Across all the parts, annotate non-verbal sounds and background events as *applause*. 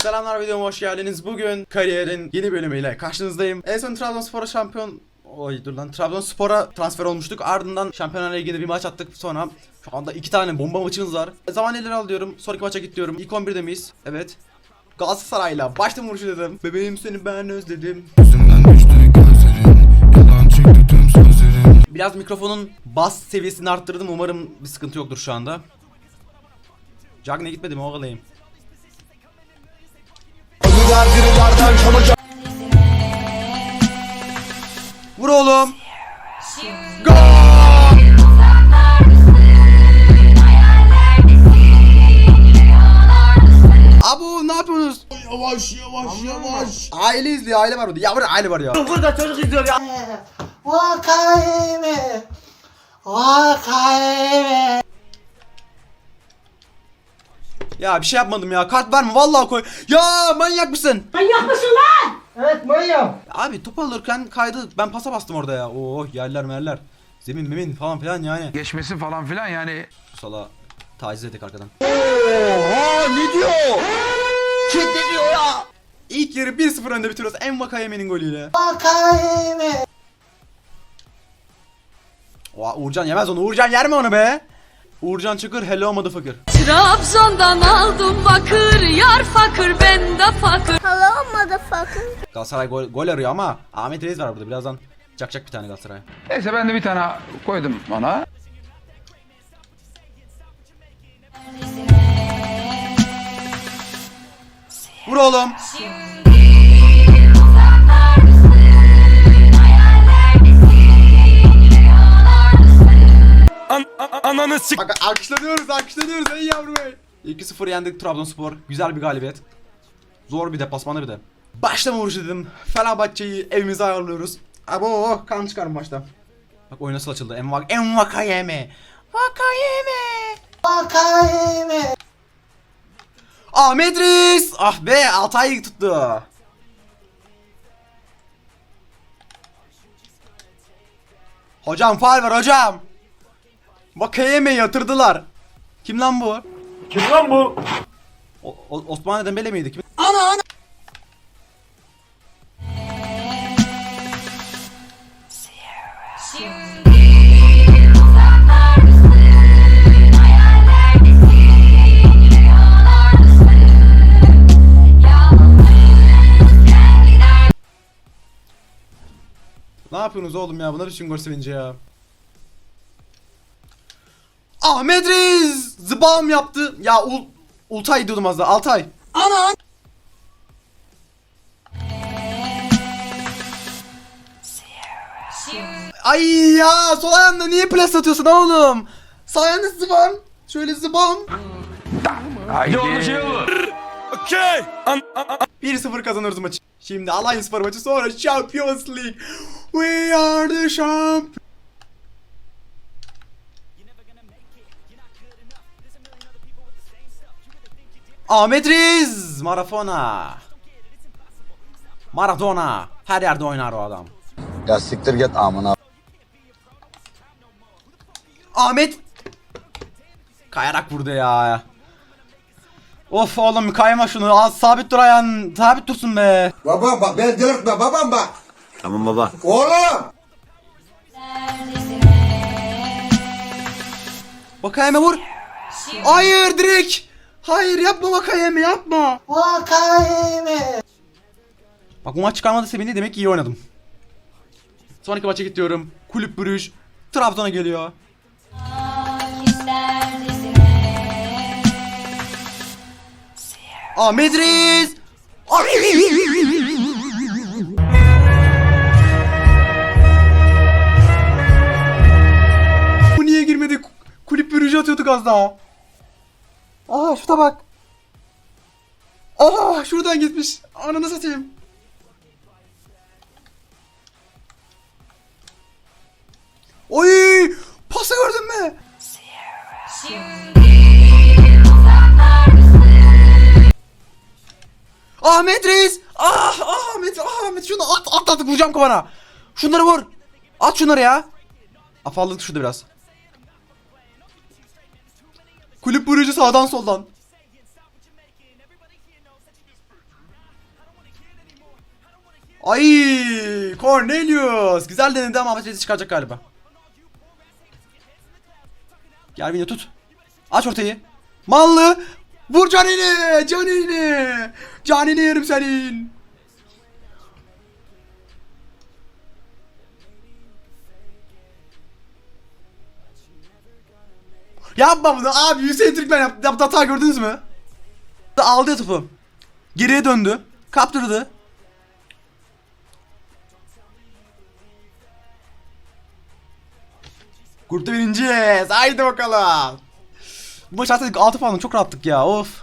Selamlar videoma hoş geldiniz. Bugün kariyerin yeni bölümüyle karşınızdayım. En son Trabzonspor'a şampiyon... Oy dur lan. Trabzonspor'a transfer olmuştuk. Ardından Şampiyonlar Ligi'nde bir maç attık. Sonra şu anda iki tane bomba maçımız var. Zaman ileri alıyorum. Sonraki maça git diyorum. İlk 11'de miyiz? Evet. Galatasaray'la başta vuruşu dedim. Bebeğim seni ben özledim. Yüzümden düştü gözlerin Yalan çıktı tüm sözlerin Biraz mikrofonun bas seviyesini arttırdım. Umarım bir sıkıntı yoktur şu anda. Cagney gitmedi mi oğlayım? Vur oğlum. Gol! Abu ne yapıyorsunuz? Yavaş yavaş yavaş Aile izliyor aile var orada. Ya burada aile var ya. Vakayeme. Vakayeme. Ya bir şey yapmadım ya. Kart verme vallahi koy. Ya manyak mısın? Evet manyak. Abi top alırken kaydı. Ben pasa bastım orada ya. Oo yerler merler. Zemin memin falan filan yani. geçmesi falan filan yani sala taciz ettik arkadan. Kim diyor ya? İlk yarı 1-0 önde bitiriyoruz. En Vakayeme'nin golüyle. Vakayeme. Oha, Uğurcan yemez onu. Uğurcan yer mi onu be? Uğurcan Çakır hello motherfucker. Trabzon'dan aldım bakır Yar fakir ben de fakir Hello, motherfucker. Galatasaray gol, gol arıyor ama Ahmet Reis var burada. Birazdan çakacak bir tane Galatasaray. neyse ben de bir tane koydum ona Vur oğlum. Ananı sik Bak alkışlanıyoruz alkışlanıyoruz ey yavrum ey. 2-0 yendik Trabzonspor. Güzel bir galibiyet. Zor bir deplasmanda bir de. Başlama vuruşu dedim. Fenerbahçe'yi evimize ayarlıyoruz. Abo kan çıkar maçta. Bak oyun nasıl açıldı. Envak Envakayeme. Vakayeme. Vakayeme. Ahmet Reis. Ah be Altay tuttu. Hocam faal var hocam. Vakayeme yatırdılar. Kim lan bu? Kim lan bu? O, o, Osman Dembele miydi? Kim? Ne yapıyorsunuz oğlum ya? Bunlar için gol sevinci ya. Ahmet Reis! Zıbam yaptı. Ya ul Ultay diyordum az daha. Altay. Ana. Ay ya sol ayağımla niye plas atıyorsun oğlum? Sağ ayağını zıbam. Şöyle zıbam. haydi Okey 1-0 kazanırız maçı. Şimdi Alliance Spor maçı sonra Champions League. We are the champ. Ahmet Riz Maradona. Maradona. Her yerde oynar o adam. Ya siktir git amına. Ahmet kayarak vurdu ya. Of oğlum kayma şunu. Az sabit dur ayağın. Sabit dursun be. Baba bak beni delirtme babam bak. Tamam baba. Oğlum. Vakayeme vur. Hayır direkt. Hayır yapma Vakayeme yapma. Vakayeme. Bak bu maç çıkarmadı sevindi demek ki iyi oynadım. Sonraki maça gidiyorum. Kulüp Brüj. Trabzon'a geliyor. Ahmet Reis. Bu niye girmedi? Kulüp Brüj'e atıyorduk az daha. Aa şurada bak. Aa şuradan gitmiş. Ananı satayım. Oy! Pası gördün mü? Ahmet Reis! Ah, ah Ahmet, ah Ahmet şunu at, at at vuracağım kafana. Şunları vur. At şunları ya. Afalladık şurada biraz. Kulüp vurucu sağdan soldan. Ay Cornelius. Güzel denedi ama Ahmet çıkacak galiba. Gel beni tut. Aç ortayı. Mallı. Vur canini. Canini. Canini yerim senin. Yapma bunu abi Hüseyin Türkmen yaptı, yaptı hata gördünüz mü? Aldı ya topu. Geriye döndü. Kaptırdı. Grupta birinciyiz. Haydi bakalım. Bu maç artık 6 puanla çok rahattık ya. Of.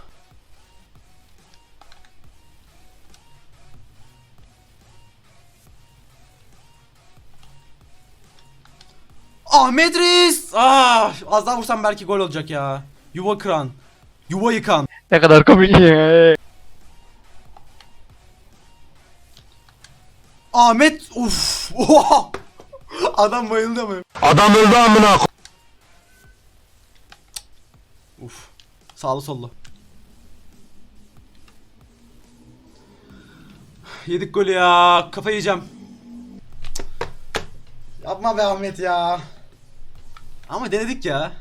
Ahmet Reis. Ah, az daha vursam belki gol olacak ya. Yuva kıran. Yuva yıkan. Ne kadar komik ya. Ahmet uf. Oha! Adam bayıldı mı? Adam öldü amına Uf. Sağlı sollu. Yedik golü ya. Kafayı yiyeceğim. Yapma be Ahmet ya. Ama denedik ya.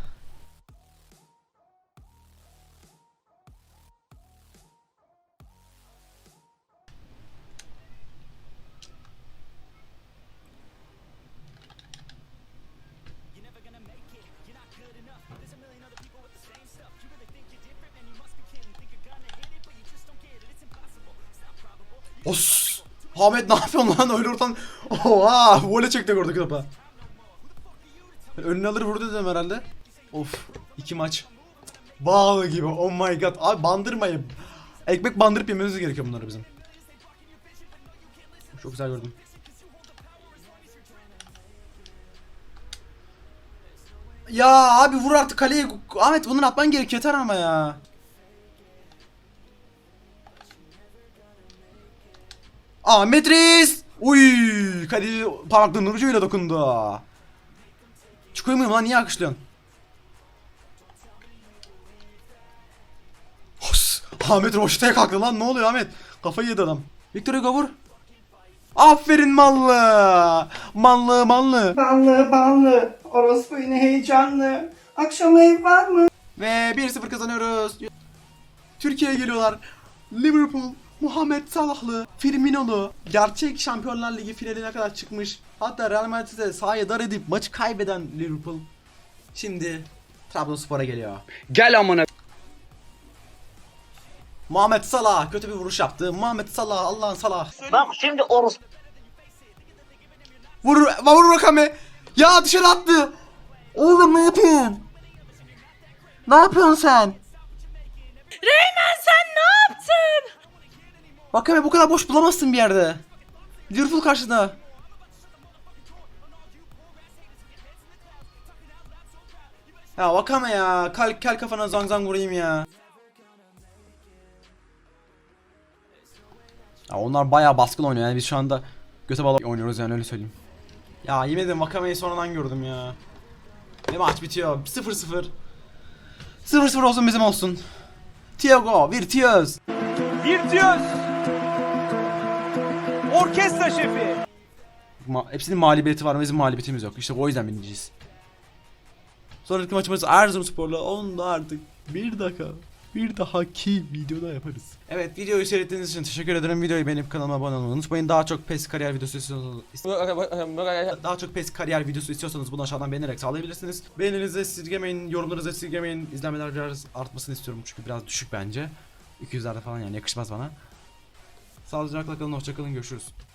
Os. Ahmet ne yapıyorsun lan öyle oradan? Oha, vole çekti oradaki topa. *laughs* Önüne alır vurdu dedim herhalde. Of, iki maç. Bağlı gibi. Oh my god. Abi bandırmayın. Ekmek bandırıp yememiz gerekiyor bunları bizim. Çok güzel gördüm. Ya abi vur artık kaleye. Ahmet bunu atman gerekiyor yeter ama ya. Ahmet Reis. Uy, Kadir parmaklarının ucuyla dokundu. Çıkıyor muyum lan niye akışlıyorsun? Hos, Ahmet roştaya kalktı lan ne oluyor Ahmet? Kafayı yedi adam. Victor Hugo vur. Aferin mallı. Mallı mallı. Ballı ballı. Orospu yine heyecanlı. Akşam ev var mı? Ve 1-0 kazanıyoruz. Türkiye'ye geliyorlar. Liverpool, Muhammed Salahlı, Firmino'lu, gerçek Şampiyonlar Ligi finaline kadar çıkmış. Hatta Real Madrid'e sahaya dar edip maçı kaybeden Liverpool. Şimdi Trabzonspor'a geliyor. Gel amına. Muhammed Salah kötü bir vuruş yaptı. Muhammed Salah Allah'ın Salah. Bak şimdi orospu. Vur vur Rakame. Ya dışarı attı. Oğlum ne yapıyorsun? Ne yapıyorsun sen? Reymen sen ne yaptın? Vakame bu kadar boş bulamazsın bir yerde. Liverpool karşısında. Ya Vakame ya. Kal, kel kafana zang zang vurayım ya. Ya onlar bayağı baskın oynuyor yani biz şu anda göte bala oynuyoruz yani öyle söyleyeyim. Ya yemedim Vakame'yi sonradan gördüm ya. Ve maç bitiyor 0-0. 0-0 olsun bizim olsun. Thiago, Virtüöz. Virtüöz. Orkestra şefi. Ma- hepsinin mağlubiyeti var bizim mağlubiyetimiz yok. İşte o yüzden birinciyiz. Sonraki maçımız Erzurumspor'la. Onu da artık bir dakika bir dahaki videoda yaparız. Evet videoyu seyrettiğiniz için teşekkür ederim. Videoyu beğenip kanalıma abone olmayı unutmayın. Daha çok PES kariyer videosu istiyorsanız *laughs* daha çok PES kariyer videosu istiyorsanız bunu aşağıdan beğenerek sağlayabilirsiniz. Beğeninizi esirgemeyin, yorumlarınızı esirgemeyin. İzlenmeler biraz artmasını istiyorum çünkü biraz düşük bence. 200'lerde falan yani yakışmaz bana. Sağlıcakla kalın, hoşçakalın, görüşürüz.